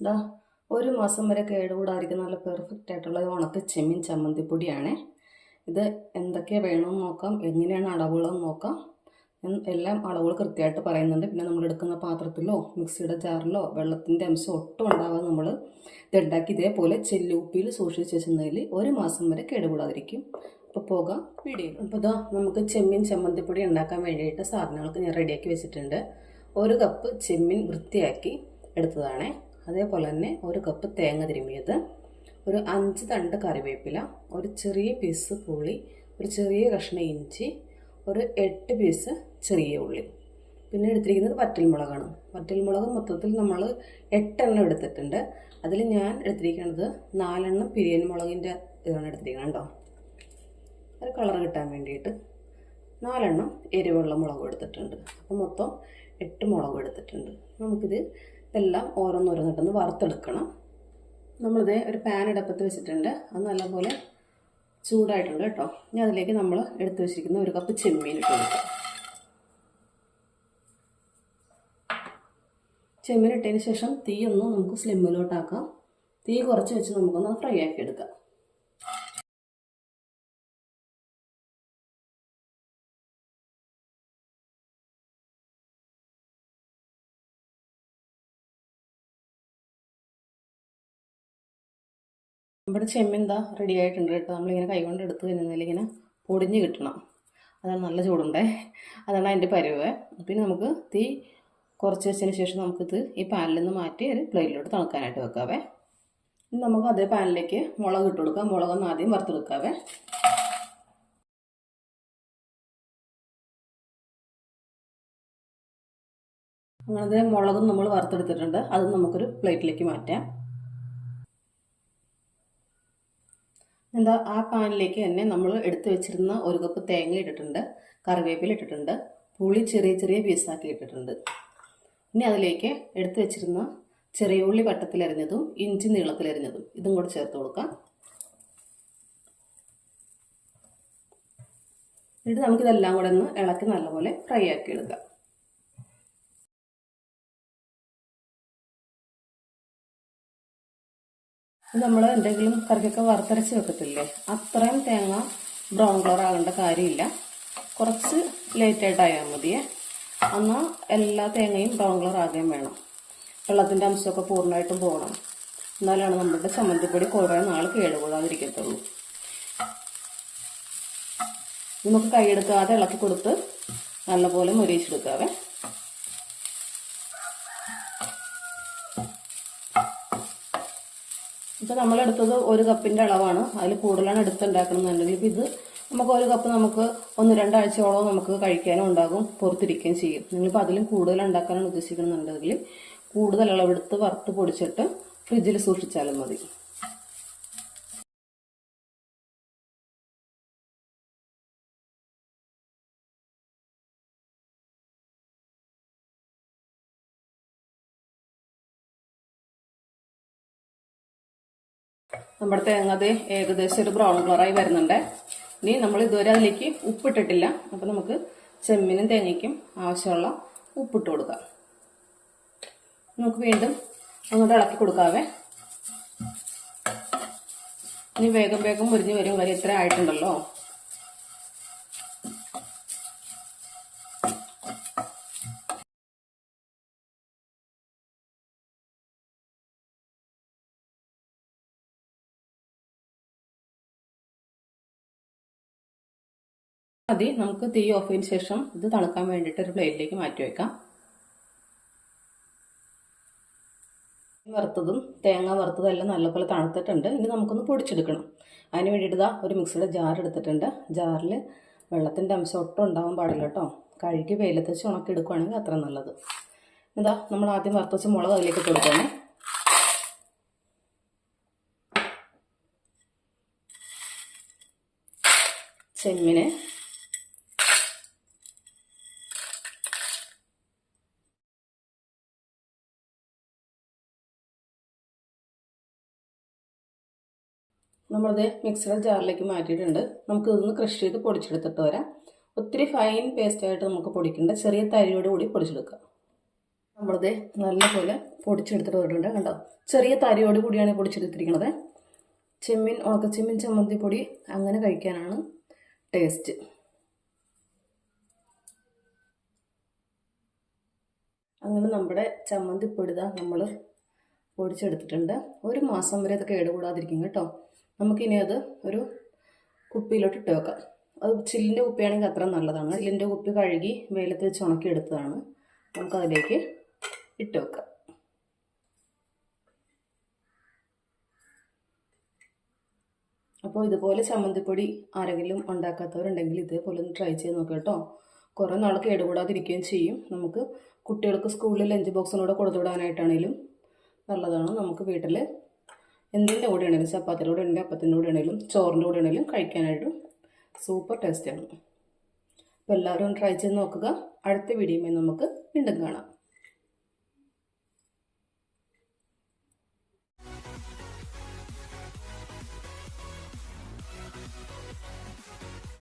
ഇതാ ഒരു മാസം വരെ കേടുകൂടാതിരിക്കുന്ന നല്ല പെർഫെക്റ്റ് ആയിട്ടുള്ള ഉണക്ക ചെമ്മീൻ ചമ്മന്തിപ്പൊടിയാണ് ഇത് എന്തൊക്കെ വേണമെന്ന് നോക്കാം എങ്ങനെയാണ് അളവുകളെന്ന് നോക്കാം. എല്ലാം അളവുകൾ കൃത്യമായിട്ട് പറയുന്നുണ്ട്. പിന്നെ നമ്മൾ എടുക്കുന്ന പാത്രത്തിലോ മിക്സിയുടെ ജാറിലോ വെള്ളത്തിന്റെ അംശം ഒട്ടും ഉണ്ടാവാതെ നമ്മൾ ഇതുണ്ടാക്കി ഇതേപോലെ ചെല്ലുപ്പിയിൽ സൂക്ഷിച്ച് വെച്ചിരുന്നതിൽ ഒരു മാസം വരെ കേടുകൂടാതിരിക്കും. അപ്പോൾ പോകാം വീഡിയോ അപ്പോൾ ഇതാ നമുക്ക് ചെമ്മീൻ ചമ്മന്തിപ്പൊടി ഉണ്ടാക്കാൻ വേണ്ടിയിട്ട് സാധനങ്ങൾക്ക് ഞാൻ റെഡിയാക്കി വെച്ചിട്ടുണ്ട്. ഒരു കപ്പ് ചെമ്മീൻ വൃത്തിയാക്കി എടുത്തതാണേ. അതേപോലെ തന്നെ ഒരു കപ്പ് തേങ്ങ തിരുമിയത് ഒരു അഞ്ച് തണ്ട് കറിവേപ്പില ഒരു ചെറിയ പീസ് പുളി ഒരു ചെറിയ കഷ്ണം ഇഞ്ചി ഒരു എട്ട് പീസ് ചെറിയ ഉള്ളി. പിന്നെ എടുത്തിരിക്കുന്നത് വറ്റൽമുളകാണ്. വറ്റൽമുളക് മൊത്തത്തിൽ നമ്മൾ എട്ടെണ്ണം എടുത്തിട്ടുണ്ട്. അതിൽ ഞാൻ എടുത്തിരിക്കുന്നത് നാലെണ്ണം പിരിയൻ മുളകിന്റെ ഇതാണ് എടുത്തിരിക്കുന്നത് കേട്ടോ ഒരു കളർ കിട്ടാൻ വേണ്ടിയിട്ട് നാലെണ്ണം എരിവുള്ള മുളകും എടുത്തിട്ടുണ്ട്. അപ്പോൾ മൊത്തം എട്ട് മുളകും എടുത്തിട്ടുണ്ട്. നമുക്കിത് എല്ലാം ഓരോന്നോരോന്നിട്ടൊന്ന് വറുത്തെടുക്കണം. നമ്മളിത് ഒരു പാൻ ഇടപ്പത്ത് വെച്ചിട്ടുണ്ട്. അത് നല്ലപോലെ ചൂടായിട്ടുണ്ട് കേട്ടോ. ഇനി അതിലേക്ക് നമ്മൾ എടുത്തു വെച്ചിരിക്കുന്ന ഒരു കപ്പ് ചെമ്മീൻ ഇട്ട് കൊടുക്കാം. ചെമ്മീൻ ഇട്ടതിന് ശേഷം തീ ഒന്ന് നമുക്ക് സ്ലിമ്മിലോട്ടാക്കാം തീ കുറച്ച് വെച്ച് നമുക്കൊന്ന് ഫ്രൈ ആക്കി എടുക്കാം. നമ്മുടെ ചെമ്മീൻ എന്താ റെഡി ആയിട്ടുണ്ട് കേട്ടോ. നമ്മളിങ്ങനെ കൈകൊണ്ട് എടുത്ത് കഴിഞ്ഞാൽ ഇങ്ങനെ പൊടിഞ്ഞ് കിട്ടണം. അതാണ് നല്ല ചൂടുണ്ടേ. അതാണ് അതിന്റെ പരുവ്. പിന്നെ നമുക്ക് തീ കുറച്ച് വെച്ചതിന് ശേഷം നമുക്കിത് ഈ പാനിൽ നിന്ന് മാറ്റി ഒരു പ്ലേറ്റിലോട്ട് തണുക്കാനായിട്ട് വെക്കാവേ. ഇനി നമുക്ക് അതേ പാനിലേക്ക് മുളക് ഇട്ട് കൊടുക്കാം. മുളകൊന്ന് ആദ്യം വറുത്തെടുക്കാവേ. അങ്ങനെ മുളകും നമ്മൾ വറുത്തെടുത്തിട്ടുണ്ട്. അതും നമുക്കൊരു പ്ലേറ്റിലേക്ക് മാറ്റാം. എന്താ ആ പാനിലേക്ക് തന്നെ നമ്മൾ എടുത്തു വെച്ചിരുന്ന ഒരു കപ്പ് തേങ്ങ ഇട്ടിട്ടുണ്ട് കറിവേപ്പില ഇട്ടിട്ടുണ്ട് പുളി ചെറിയ ചെറിയ പീസാക്കി ഇട്ടിട്ടുണ്ട്. ഇനി അതിലേക്ക് എടുത്തു വെച്ചിരുന്ന ചെറിയ ഉള്ളി വട്ടത്തിലരിഞ്ഞതും ഇഞ്ചി നീളത്തിലരിഞ്ഞതും ഇതും കൂടെ ചേർത്ത് കൊടുക്കാം. എന്നിട്ട് നമുക്കിതെല്ലാം കൂടെ ഒന്ന് ഇളക്കി നല്ലപോലെ ഫ്രൈ ആക്കി എടുക്കാം. നമ്മൾ എന്തെങ്കിലും കറിക്കൊക്കെ വറുത്തരച്ച് വെക്കത്തില്ലേ? അത്രയും തേങ്ങ ബ്രൗൺ കളർ ആകേണ്ട കാര്യമില്ല. കുറച്ച് ലേറ്റായിട്ടായാൽ മതിയേ. എന്നാൽ എല്ലാ തേങ്ങയും ബ്രൗൺ കളർ ആകുകയും വേണം. വെള്ളത്തിന്റെ അംശമൊക്കെ പൂർണമായിട്ടും പോകണം. എന്നാലാണ് നമ്മുടെ ചമ്മന്തിപ്പൊടി കുറേ നാൾ കേടുകൂടാതിരിക്കത്തുള്ളൂ. നമുക്ക് കൈയെടുക്കാതെ ഇളക്കി കൊടുത്ത് നല്ലപോലെ മുരിയിച്ചെടുക്കാവേ. ഇപ്പോൾ നമ്മളെടുത്തത് ഒരു കപ്പിന്റെ അളവാണ്. അതിൽ കൂടുതലാണ് എടുത്തുണ്ടാക്കണമെന്നുണ്ടെങ്കിൽ ഇപ്പോൾ ഇത് നമുക്ക് ഒരു കപ്പ് നമുക്ക് ഒന്ന് രണ്ടാഴ്ചയോളം നമുക്ക് കഴിക്കാനും ഉണ്ടാകും പുറത്തിരിക്കുകയും ചെയ്യും. നിങ്ങളിപ്പോൾ അതിലും കൂടുതൽ ഉണ്ടാക്കാനാണ് ഉദ്ദേശിക്കുന്നുണ്ടെങ്കിൽ കൂടുതൽ അളവെടുത്ത് വറുത്ത് പൊടിച്ചിട്ട് ഫ്രിഡ്ജിൽ സൂക്ഷിച്ചാലും മതി. നമ്മുടെ തേങ്ങ അത് ഏകദേശം ഒരു ബ്രൗൺ കളറായി വരുന്നുണ്ട്. ഇനി നമ്മൾ ഇതുവരെ അതിലേക്ക് ഉപ്പിട്ടിട്ടില്ല. അപ്പം നമുക്ക് ചെമ്മിനും തേങ്ങയ്ക്കും ആവശ്യമുള്ള ഉപ്പിട്ട് കൊടുക്കാം. നമുക്ക് വീണ്ടും അങ്ങോട്ട് ഇളക്കി കൊടുക്കാവേ. ഇനി വേഗം വേഗം മുരിഞ്ഞ് വരും. വരെ ഇത്ര ആയിട്ടുണ്ടല്ലോ. മതി നമുക്ക് തീ ഓഫ് ചെയ്തതിന് ശേഷം ഇത് തണുക്കാൻ വേണ്ടിയിട്ട് ഒരു പ്ലേറ്റിലേക്ക് മാറ്റി വെക്കാം. വറുത്തതും തേങ്ങ വറുത്തതും എല്ലാം നല്ലപോലെ തണുത്തിട്ടുണ്ട്. ഇനി നമുക്കൊന്ന് പൊടിച്ചെടുക്കണം. അതിന് വേണ്ടിയിട്ട് ഇതാ ഒരു മിക്സിയുടെ ജാർ എടുത്തിട്ടുണ്ട്. ജാറിൽ വെള്ളത്തിന്റെ അംശം ഒട്ടും ഉണ്ടാവാൻ പാടില്ല കേട്ടോ കഴുകി വെയിലത്ത് വെച്ച് ഉണക്കി എടുക്കുകയാണെങ്കിൽ അത്ര നല്ലത്. ഇതാ നമ്മൾ ആദ്യം വറുത്ത് വെച്ച് മുളക് അതിലേക്ക് കൊടുക്കണം ചെമ്മിന് നമ്മളത് മിക്സിയുടെ ജാറിലേക്ക് മാറ്റിയിട്ടുണ്ട്. നമുക്ക് ഇതൊന്ന് ക്രഷ് ചെയ്ത് പൊടിച്ചെടുത്തിട്ട് വരാം. ഒത്തിരി ഫൈൻ പേസ്റ്റായിട്ട് നമുക്ക് പൊടിക്കേണ്ട. ചെറിയ തരിയോട് കൂടി പൊടിച്ചെടുക്കാം. നമ്മളിത് നല്ലപോലെ പൊടിച്ചെടുത്തിട്ട് വന്നിട്ടുണ്ട് കണ്ടോ? ചെറിയ തരിയോട് കൂടിയാണ് പൊടിച്ചെടുത്തിരിക്കുന്നത് ചെമ്മീൻ ഉണക്കച്ചെമ്മീൻ ചമ്മന്തി പൊടി അങ്ങനെ കഴിക്കാനാണ് ടേസ്റ്റ് അങ്ങനെ നമ്മുടെ ചമ്മന്തി പൊടിത നമ്മൾ പൊടിച്ചെടുത്തിട്ടുണ്ട്. ഒരു മാസം വരെ അത് കേടുകൂടാതിരിക്കും കേട്ടോ. നമുക്കിനി അത് ഒരു കുപ്പിയിലോട്ട് ഇട്ട് വെക്കാം. അത് ചില്ലിന്റെ കുപ്പിയാണെങ്കിൽ അത്ര നല്ലതാണ്. ചില്ലിന്റെ കുപ്പി കഴുകി വെയിലത്ത് വെച്ച് ഉണക്കി എടുത്തതാണ് നമുക്കതിലേക്ക് ഇട്ട് വെക്കാം. അപ്പോൾ ഇതുപോലെ ചമ്മന്തിപ്പൊടി ആരെങ്കിലും ഉണ്ടാക്കാത്തവരുണ്ടെങ്കിൽ ഇതേപോലെ ഒന്ന് ട്രൈ ചെയ്ത് നോക്കാം കേട്ടോ. കുറേ നാൾ കേടുകൂടാതിരിക്കുകയും ചെയ്യും. നമുക്ക് കുട്ടികൾക്ക് സ്കൂളിൽ ലഞ്ച് ബോക്സിനൂടെ കൊടുത്തു വിടാനായിട്ടാണെങ്കിലും നല്ലതാണ്. നമുക്ക് വീട്ടിൽ എന്തിന്റെ കൂടെ ആണെങ്കിലും ചപ്പാത്തിയുടെ കൂടെ ആണെങ്കിലും അപ്പത്തിന്റെ കൂടെ ആണെങ്കിലും ചോറിന്റെ കൂടെ ആണെങ്കിലും കഴിക്കാനായിട്ടും സൂപ്പർ ടേസ്റ്റാണ് അപ്പോൾ എല്ലാവരും ട്രൈ ചെയ്ത് നോക്കുക. അടുത്ത വീഡിയോയുമായി നമുക്ക് വീണ്ടും കാണാം.